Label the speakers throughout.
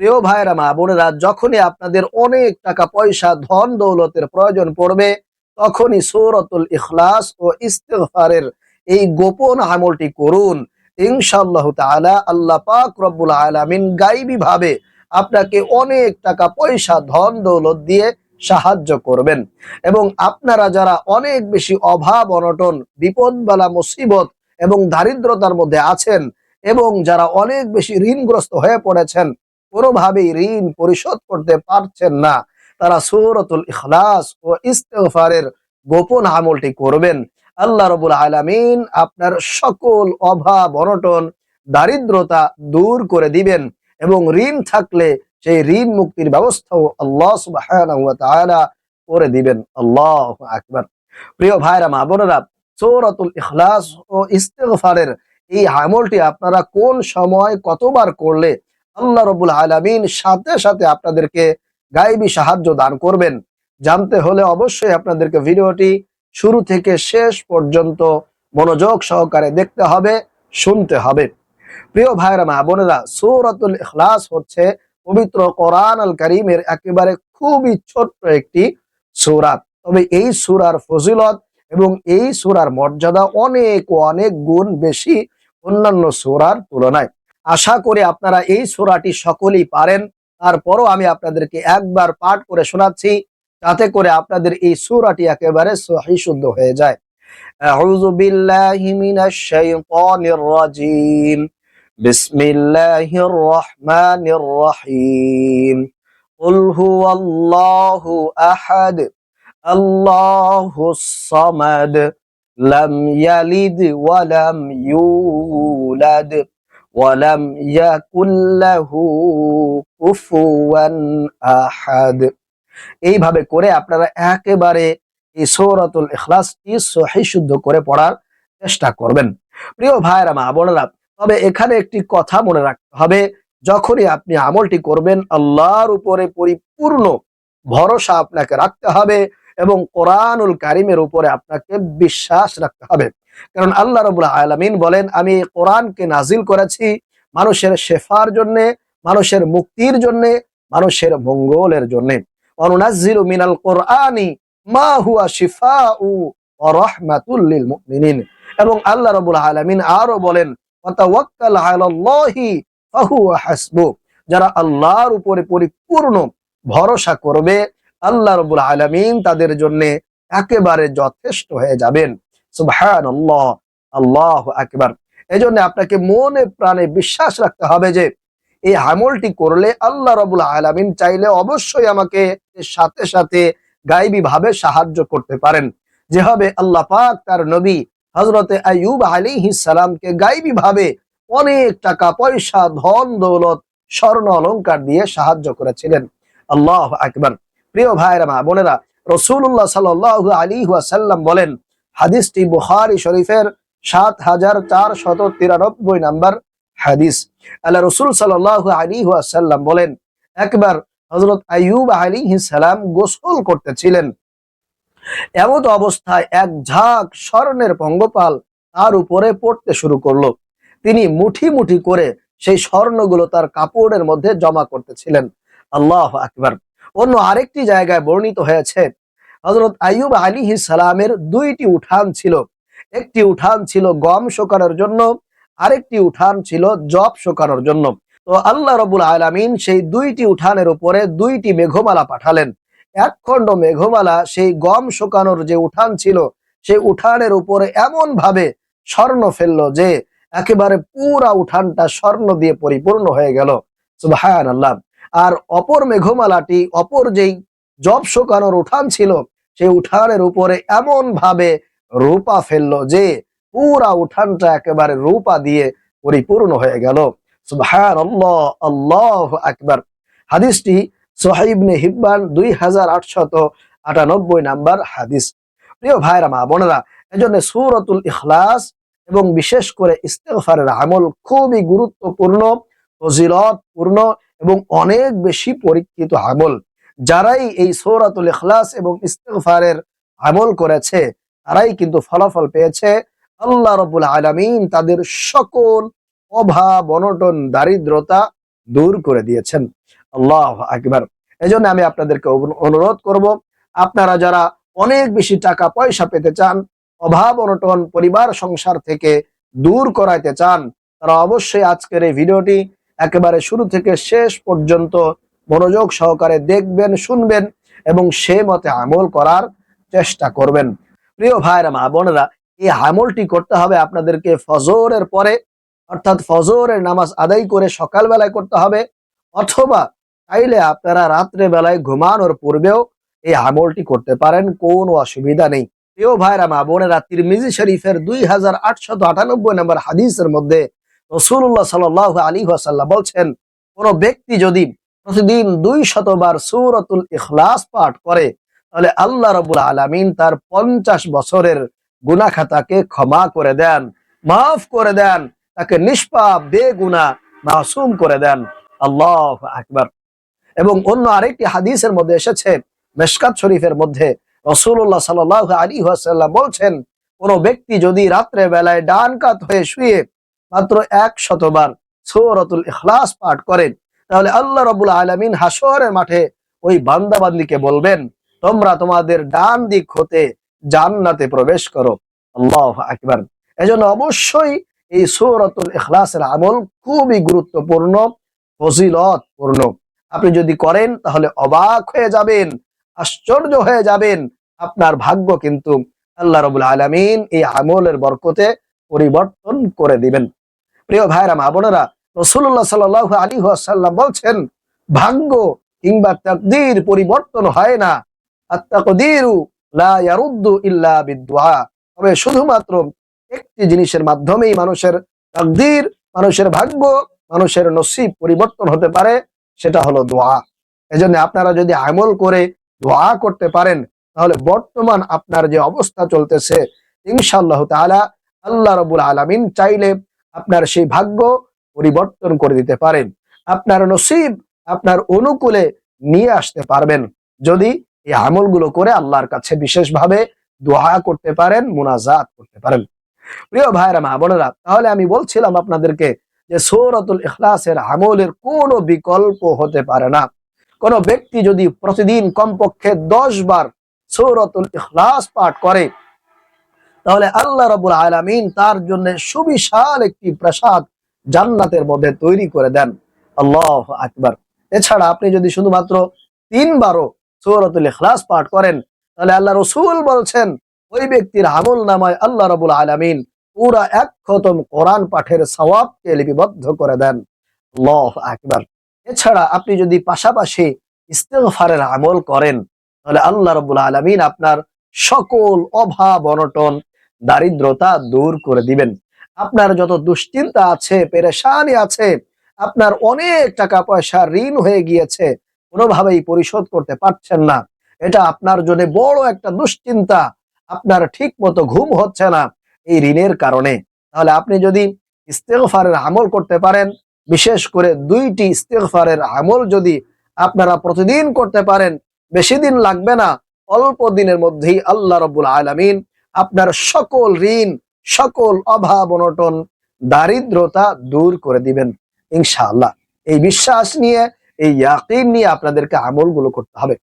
Speaker 1: প্রিয় ভাইরা মা বোনেরা, যখনই আপনাদের অনেক টাকা, পয়সা, ধন দৌলতের প্রয়োজন পড়বে, তখনই সৌরতুল ইখলাস ও ইস্তেগফারের এই গোপন আমলটি করুন। ইনশাআল্লাহ তাআলা আল্লাহ পাক রব্বুল আলামিন গাইবী ভাবে আপনাকে অনেক টাকা, পয়সা, ধন দৌলত দিয়ে সাহায্য করবেন। এবং আপনারা যারা অনেক বেশি অভাব, অনটন, বিপদবালা, মুসিবত এবং দারিদ্রতার মধ্যে আছেন এবং যারা অনেক বেশি ঋণগ্রস্ত হয়ে পড়েছেন কোনোভাবেই ঋণ পরিশোধ করতে পারছেন না। তারা সৌরতুল ইখলাস ও ইস্তেগফারের গোপন আমলটি করবেন। আল্লাহ রবুল আলামিন আপনার সকল অভাব, অনটন, দারিদ্রতা দূর করে দিবেন এবং ঋণ থাকলে সেই ঋণ মুক্তির ব্যবস্থাও আল্লাহ তাআলা করে দিবেন। আল্লাহ আকবার। প্রিয় ভাইরা, মা বোনেরা, সৌরতুল ইখলাস ও ইস্তেগফারের এই আমলটি আপনারা কোন সময় কতবার করলে আল্লাহ রবুল আলামিন সাথে সাথে আপনাদেরকে গাইবী সাহায্য দান করবেন। জানতে হলে অবশ্যই আপনাদেরকে ভিডিওটি শুরু থেকে শেষ পর্যন্ত মনোযোগ সহকারে দেখতে হবে, শুনতে হবে। প্রিয় ভাইরা মা বোনেরা, সৌরতুল ইখলাস হচ্ছে পবিত্র কোরআন আল করিমের একেবারে খুবই ছোট্ট একটি সূরা। তবে এই সুরার ফজিলত এবং এই সূরার মর্যাদা অনেক অনেক গুণ বেশি অন্যান্য সুরার তুলনায়। আশা করি আপনারা এই সূরাটি সকলেই পারেন তারপরও আমি আপনাদেরকে একবার পাঠ করে শোনাচ্ছি যাতে করে আপনাদের এই সূরাটি একেবারে সহি শুদ্ধ হয়ে যায় আউযু বিল্লাহি মিনাশ শাইতানির রাজীম বিসমিল্লাহির রহমানির রহিম قل هو الله أحد الله الصمد لم يلد ولم يولد ওয়ালাম ইয়াকুল্লাহু কুফুয়ান আহাদ। এইভাবে করে আপনারা একেবারে এই সৌরাতুল ইখলাসটি সহি শুদ্ধ করে পড়ার চেষ্টা করবেন। প্রিয় ভাইরা মা বোনেরা, তবে এখানে একটি কথা মনে রাখতে হবে। যখনই আপনি আমলটি করবেন, আল্লাহর উপরে পরিপূর্ণ ভরসা আপনাকে রাখতে হবে। এবং কোরআনুল কারিমের উপরে আপনাকে বিশ্বাস রাখতে হবে। কারণ আল্লাহ রবুল্লা আলমিন বলেন, আমি কোরআনকে নাজিল করেছি মানুষের শেফার জন্য, মানুষের মুক্তির জন্য, মানুষের মঙ্গলের জন্য। অনুনাজিল মিনাল কোরআনি মা হুয়া শিফা উ রহমাতুল্লিল মুমিনিন। এবং আল্লাহ রবুল আলমিন আরও বলেন যারা আল্লাহর উপরে পরিপূর্ণ ভরসা করবে আল্লাহ রবুল আলমিন তাদের জন্য একেবারে যথেষ্ট হয়ে যাবেন। সুবহান আল্লাহ আল্লাহ একবার এই জন্য আপনাকে মনে প্রাণে বিশ্বাস রাখতে হবে যে, এই আমলটি করলে আল্লাহ রবুল আলমিন চাইলে অবশ্যই আমাকে সাথে সাথে গাইবী ভাবে সাহায্য করতে পারেন। যেভাবে আল্লাহ পাক তার নবী হজরতে আয়ুব আলী সালামকে গাইবী ভাবে অনেক টাকা, পয়সা, ধন, দৌলত, স্বর্ণ অলংকার দিয়ে সাহায্য করেছিলেন। আল্লাহ আকবর। প্রিয় ভাইরা মা বোনেরা রসুল্লাহ সাল আলী সাল্লাম বলেন, হাদিসটি বুখারি শরীফের সাত হাজার চার শত তিরানব্বই নাম্বার হাদিস। আল্লাহ রসুল সাল আলী সাল্লাম বলেন, একবার হজরত আইয়ুব আলী সালাম গোসল করতেছিলেন। এমন অবস্থায় এক ঝাঁক স্বর্ণের পঙ্গপাল তার উপরে পড়তে শুরু করল। তিনি মুঠি মুঠি করে সেই স্বর্ণগুলো তার কাপড়ের মধ্যে জমা করতেছিলেন। আল্লাহ আকবর। অন্য আরেকটি জায়গায় বর্ণিত হয়েছে। হজরত আইয়ুব আলী সালামের দুইটি উঠান ছিল। একটি উঠান ছিল গম শোকানোর জন্য, আরেকটি উঠান ছিল জব শোকানোর জন্য। তো আল্লাহ রবুল আলমিন সেই দুইটি উঠানের উপরে দুইটি মেঘমালা পাঠালেন। এক খণ্ড মেঘমালা সেই গম শোকানোর যে উঠান ছিল, সেই উঠানের উপরে এমন ভাবে স্বর্ণ ফেলল যে, একেবারে পুরা উঠানটা স্বর্ণ দিয়ে পরিপূর্ণ হয়ে গেল। সুবাহান আল্লাহ আর অপর মেঘমালাটি, অপর যেই জব শোকানোর উঠান ছিল, সেই উঠানের উপরে এমন ভাবে রূপা ফেলল যে পুরা উঠানটা একেবারে রূপা দিয়ে পরিপূর্ণ হয়ে গেল। আকবর। হাদিসটি সোহাইবনে হিব্বান দুই হাজার আটশত আটানব্বই নাম্বার হাদিস। প্রিয় ভাইরা, মা এজন্য সুরতুল ইখলাস এবং বিশেষ করে ইস্তেগফারের আমল খুবই গুরুত্বপূর্ণ, ফজিলতপূর্ণ এবং অনেক বেশি পরীক্ষিত আমল যারাই এই সৌরাতুল ইখলাস এবং ইস্তেগফারের আমল করেছে, তারাই কিন্তু ফলাফল পেয়েছে। আল্লাহ রবুল আলমিন তাদের সকল অভাব, অনটন, দারিদ্রতা দূর করে দিয়েছেন। আল্লাহ আকবার। এজন্য আমি আপনাদেরকে অনুরোধ করব, আপনারা যারা অনেক বেশি টাকা পয়সা পেতে চান, অভাব, অনটন, পরিবার সংসার থেকে দূর করাইতে চান, তারা অবশ্যই আজকের এই ভিডিওটি একেবারে শুরু থেকে শেষ পর্যন্ত মনোযোগ সহকারে দেখবেন, শুনবেন এবং সে মতে আমল করার চেষ্টা করবেন। প্রিয় ভাইরা মা বোনেরা, এই আমলটি করতে হবে আপনাদেরকে ফজরের পরে, অর্থাৎ ফজরের নামাজ আদায় করে সকালবেলায় করতে হবে, অথবা চাইলে আপনারা রাত্রে বেলায় ঘুমানোর পূর্বেও এই আমলটি করতে পারেন, কোনো অসুবিধা নেই। প্রিয় ভাইরা মা বোনেরা, তিরমিজি শরীফের দুই হাজার আটশত আটানব্বই নম্বর হাদিসের মধ্যে রসুল্লাহ সাল আলী ওয়াসাল্লাম বলছেন, কোন ব্যক্তি যদি প্রতিদিন দুই শতবার সুরতুল ইখলাস পাঠ করে, তাহলে আল্লাহ রবুল আলমিন তার পঞ্চাশ বছরের গুনাখাতাকে ক্ষমা করে দেন, মাফ করে দেন, তাকে নিষ্পাপ, বেগুনা, মাসুম করে দেন। আল্লাহ আকবার। এবং অন্য আরেকটি হাদিসের মধ্যে এসেছে, মেশকাত শরীফের মধ্যে রসুল্লাহ সাল আলী ওয়াসাল্লাম বলছেন, কোন ব্যক্তি যদি রাত্রে বেলায় ডান কাত হয়ে শুয়ে মাত্র এক শতবার সৌরতুল ইখলাস পাঠ করেন। তাহলে আল্লাহ রবুল আলমিন হাসরের মাঠে ওই বান্দাবান্দিকে বলবেন, তোমরা তোমাদের ডান দিক হতে জান্নাতে প্রবেশ করো। আল্লাহ আকবার। এজন্য অবশ্যই এই সৌরতুল ইখলাসের আমল খুবই গুরুত্বপূর্ণ ফজিলতপূর্ণ আপনি যদি করেন, তাহলে অবাক হয়ে যাবেন, আশ্চর্য হয়ে যাবেন। আপনার ভাগ্য কিন্তু আল্লাহ রবুল আলমিন এই আমলের বরকতে পরিবর্তন করে দিবেন। প্রিয় ভাইরা, মা বোনেরা রসুল্লাহ সাল আলী আসাল্লাম বলছেন ভাগ্য কিংবা তাকদির পরিবর্তন হয় না। তবে শুধুমাত্র একটি জিনিসের মাধ্যমেই মানুষের তাকদির, মানুষের ভাগ্য, মানুষের নসিব পরিবর্তন হতে পারে, সেটা হলো দোয়া। এজন্য আপনারা যদি আমল করে দোয়া করতে পারেন, তাহলে বর্তমান আপনার যে অবস্থা চলতেছে, ইনশাআল্লাহ তাআলা আল্লাহ রবুল আলামিন চাইলে আপনার সেই ভাগ্য পরিবর্তন করে দিতে পারেন। আপনার নসিব, আপনার অনুকূলে নিয়ে আসতে পারবেন। যদি এই আমলগুলো করে আল্লাহর কাছে বিশেষভাবে দোয়া করতে পারেন, মুনাজাত করতে পারেন। প্রিয় ভাইরা মা বোনেরা, তাহলে আমি বলছিলাম আপনাদেরকে যে সৌরতুল ইখলাসের আমলের কোনো বিকল্প হতে পারে না। কোন ব্যক্তি যদি প্রতিদিন কমপক্ষে দশ বার সৌরতুল ইখলাস পাঠ করে তাহলে আল্লাহ রবুল আলমিন তার জন্য সুবিশাল একটি প্রাসাদ জান্নাতের মধ্যে তৈরি করে দেন। আল্লাহ আকবার। এছাড়া আপনি যদি শুধুমাত্র তিনবারও সৌরতুল ইখলাস পাঠ করেন, তাহলে আল্লাহ রসুল বলছেন, ওই ব্যক্তির আমল নামায় আল্লাহ রবুল আলমিন পুরা এক খতম কোরআন পাঠের সওয়াবকে লিপিবদ্ধ করে দেন। আল্লাহ আকবার। এছাড়া আপনি যদি পাশাপাশি ইস্তেফারের আমল করেন, তাহলে আল্লাহ রবুল আলমিন আপনার সকল অভাব, অনটন দারিদ্রতা দূর করে দিবেন। আপনার যত দুশ্চিন্তা আছে, পেরেশানি আছে, আপনার অনেক টাকা পয়সা ঋণ হয়ে গিয়েছে, কোনোভাবেই পরিশোধ করতে পারছেন না। এটা আপনার জন্য বড় একটা দুশ্চিন্তা। আপনার ঠিক মতো ঘুম হচ্ছে না এই ঋণের কারণে। তাহলে আপনি যদি ইস্তেগফারের আমল করতে পারেন, বিশেষ করে দুইটি ইস্তেগফারের আমল যদি আপনারা প্রতিদিন করতে পারেন, বেশি দিন লাগবে না, অল্প দিনের মধ্যেই আল্লাহ রবুল আলমিন আপনার সকল ঋণ, সকল অভাব অনটন, দারিদ্রতা দূর করে দিবেন, ইনশাআল্লাহ। এই বিশ্বাস নিয়ে, এই ইয়াকিন নিয়ে আপনাদেরকে আমলগুলো করতে হবে।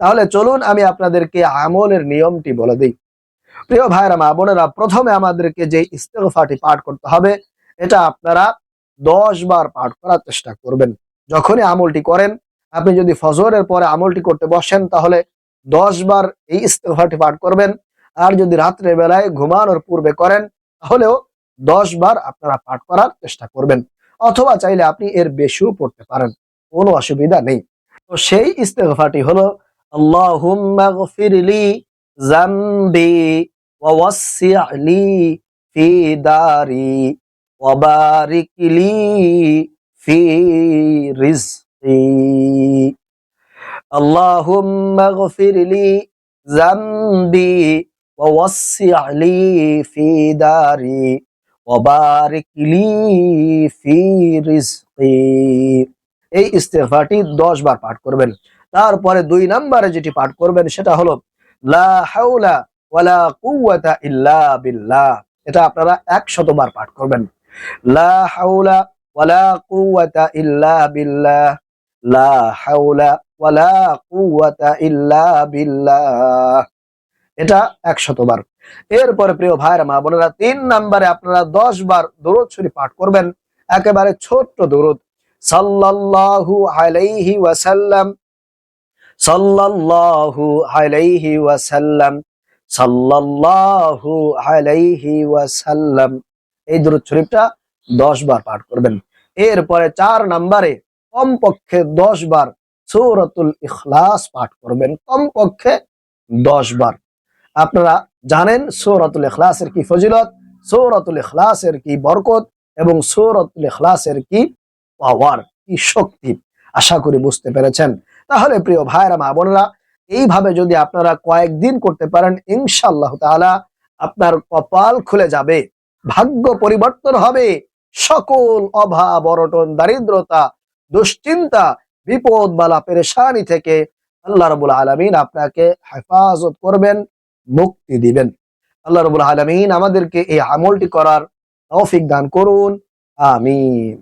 Speaker 1: তাহলে চলুন আমি আপনাদেরকে আমলের নিয়মটি বলে দিই। প্রিয় ভাইরা মা বোনেরা, প্রথমে আমাদেরকে যে ইস্তেগফাটি পাঠ করতে হবে, এটা আপনারা দশ বার পাঠ করার চেষ্টা করবেন। যখনই আমলটি করেন, আপনি যদি ফজরের পরে আমলটি করতে বসেন, তাহলে দশ বার এই ইস্তেগফারটি পাঠ করবেন। আর যদি রাত্রে বেলায় ঘুমানোর পূর্বে করেন, তাহলেও দশ বার আপনারা পাঠ করার চেষ্টা করবেন, অথবা চাইলে আপনি এর বেশিও পড়তে পারেন, কোনো অসুবিধা নেই। তো সেই ইস্তেগফারটি হলো গফিরলি জামবি ফি ووسع لي في داري وبارك لي في رزقي এই ইস্তেগফারটি 10 বার পাঠ করবেন তারপরে দুই নম্বরে যেটি পাঠ করবেন সেটা হলো লা হাওলা ওয়ালা কুওয়াতা ইল্লা বিল্লাহ এটা আপনারা 100 বার পাঠ করবেন লা হাওলা ওয়ালা কুওয়াতা ইল্লা বিল্লাহ লা হাওলা ওয়ালা কুওয়াতা ইল্লা বিল্লাহ এটা একশতবার এরপরে প্রিয় ভাইয়ের, মা বোনেরা, তিন নাম্বারে আপনারা দশ বার দরুদ শরীফ পাঠ করবেন। একেবারে ছোট্ট দরুদ। সাল্লাল্লাহু আলাইহি ওয়াসাল্লাম, সাল্লাল্লাহু আলাইহি ওয়াসাল্লাম, সাল্লাল্লাহু আলাইহি ওয়াসাল্লাম। এই দরুদ শরীফটা দশ বার পাঠ করবেন। এরপরে চার নাম্বারে কমপক্ষে দশ বার সূরাতুল ইখলাস পাঠ করবেন। কমপক্ষে দশ বার। আপনারা জানেন সৌরাতুল ইখলাসের কি ফজিলত, সৌরাতুল ইখলাসের কি বরকত এবং সৌরাতুল ইখলাসের কি পাওয়ার, কি শক্তি, আশা করি বুঝতে পেরেছেন। তাহলে প্রিয় ভাইরা মা বোনেরা, এইভাবে যদি আপনারা কয়েকদিন করতে পারেন ইনশাল্লাহ তাআলা আপনার কপাল খুলে যাবে, ভাগ্য পরিবর্তন হবে, সকল অভাব অরটন দারিদ্রতা, দুশ্চিন্তা বিপদ বালা পেরেশানি থেকে আল্লাহ রবুল আলমিন আপনাকে হেফাজত করবেন। মুক্তি দিবেন। আল্লাহ রবুল আলমিন আমাদেরকে এই আমলটি করার তৌফিক দান করুন। আমিন।